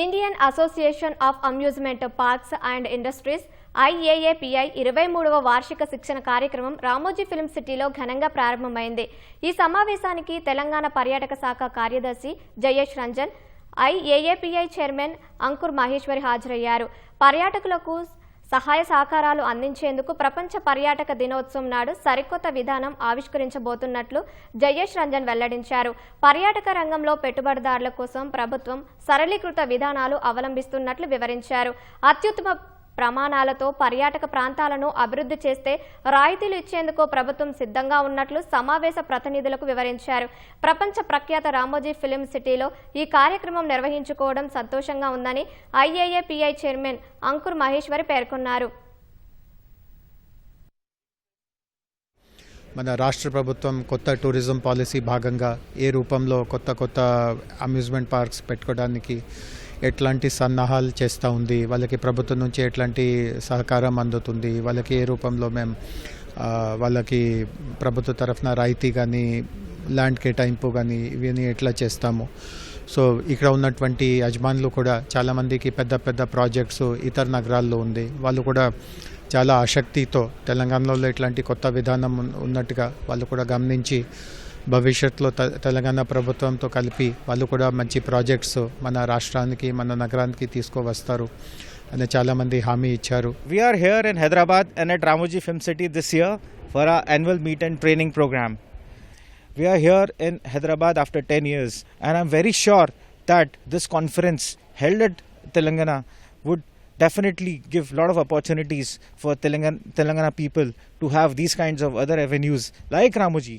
Indian association of amusement parks and industries IAAPI ఇరవై మూడవ వార్షిక శిక్షణ కార్యక్రమం రామోజీ ఫిల్మ్ సిటీలో ఘనంగా ప్రారంభమైంది. ఈ సమావేశానికి తెలంగాణ పర్యాటక శాఖ కార్యదర్శి జయేష్ రంజన్ ఐఏఏపిఐ చైర్మన్ అంకుర్ మహేశ్వరి హాజరయ్యారు. పర్యాటకులకు సహాయ సహకారాలు అందించేందుకు ప్రపంచ పర్యాటక దినోత్సవం నాడు సరికొత్త విధానం ఆవిష్కరించబోతున్నట్లు జయేష్ రంజన్ వెల్లడించారు. పర్యాటక రంగంలో పెట్టుబడిదారుల కోసం ప్రభుత్వం సరళీకృత విధానాలు అవలంబిస్తున్నట్లు వివరించారు. అత్యుత్తమ ప్రమాణాలతో పర్యాటక ప్రాంతాలను అభివృద్ధి చేస్తే రాయితీలు ఇచ్చేందుకు ప్రభుత్వం సిద్ధంగా ఉన్నట్లు సమావేశ ప్రతినిధులకు వివరించారు. ప్రపంచ ప్రఖ్యాత రామోజీ ఫిలిం సిటీలో ఈ కార్యక్రమం నిర్వహించుకోవడం సంతోషంగా ఉందని ఐఏఏపీఐ చైర్మన్ అంకుర్ మహేశ్వరి పేర్కొన్నారు. మన రాష్ట్ర ప్రభుత్వం కొత్త టూరిజం పాలసీ భాగంగా ఏ రూపంలో కొత్త కొత్త అమ్యూజ్మెంట్ పార్క్స్ పెట్టుకోవడానికి ఎట్లాంటి సన్నాహాలు చేస్తూ ఉంది వాళ్ళకి ప్రభుత్వం నుంచి ఎట్లాంటి సహకారం అందుతుంది వాళ్ళకి ఏ రూపంలో మేము వాళ్ళకి ప్రభుత్వ తరఫున రాయితీ కానీ ల్యాండ్ కేటాయింపు కానీ ఇవన్నీ ఎట్లా చేస్తాము. సో ఇక్కడ ఉన్నటువంటి యజమానులు కూడా చాలామందికి పెద్ద పెద్ద ప్రాజెక్ట్స్ ఇతర నగరాల్లో ఉంది. వాళ్ళు కూడా చాలా ఆసక్తితో తెలంగాణలో ఇట్లాంటి కొత్త విధానం ఉన్నట్టుగా వాళ్ళు కూడా గమనించి భవిష్యత్తులో తెలంగాణ ప్రభుత్వంతో కలిపి వాళ్ళు కూడా మంచి ప్రాజెక్ట్స్ మన రాష్ట్రానికి మన నగరానికి తీసుకువస్తారు అని చాలామంది హామీ ఇచ్చారు we're here in Hyderabad and at Ramoji film city this year for a annual meet and training program we're here in Hyderabad after ten years and I'm very sure that this conference held at Telangana would definitely give a of opportunities for Telangana Telangana people to to these kinds of other other like Ramoji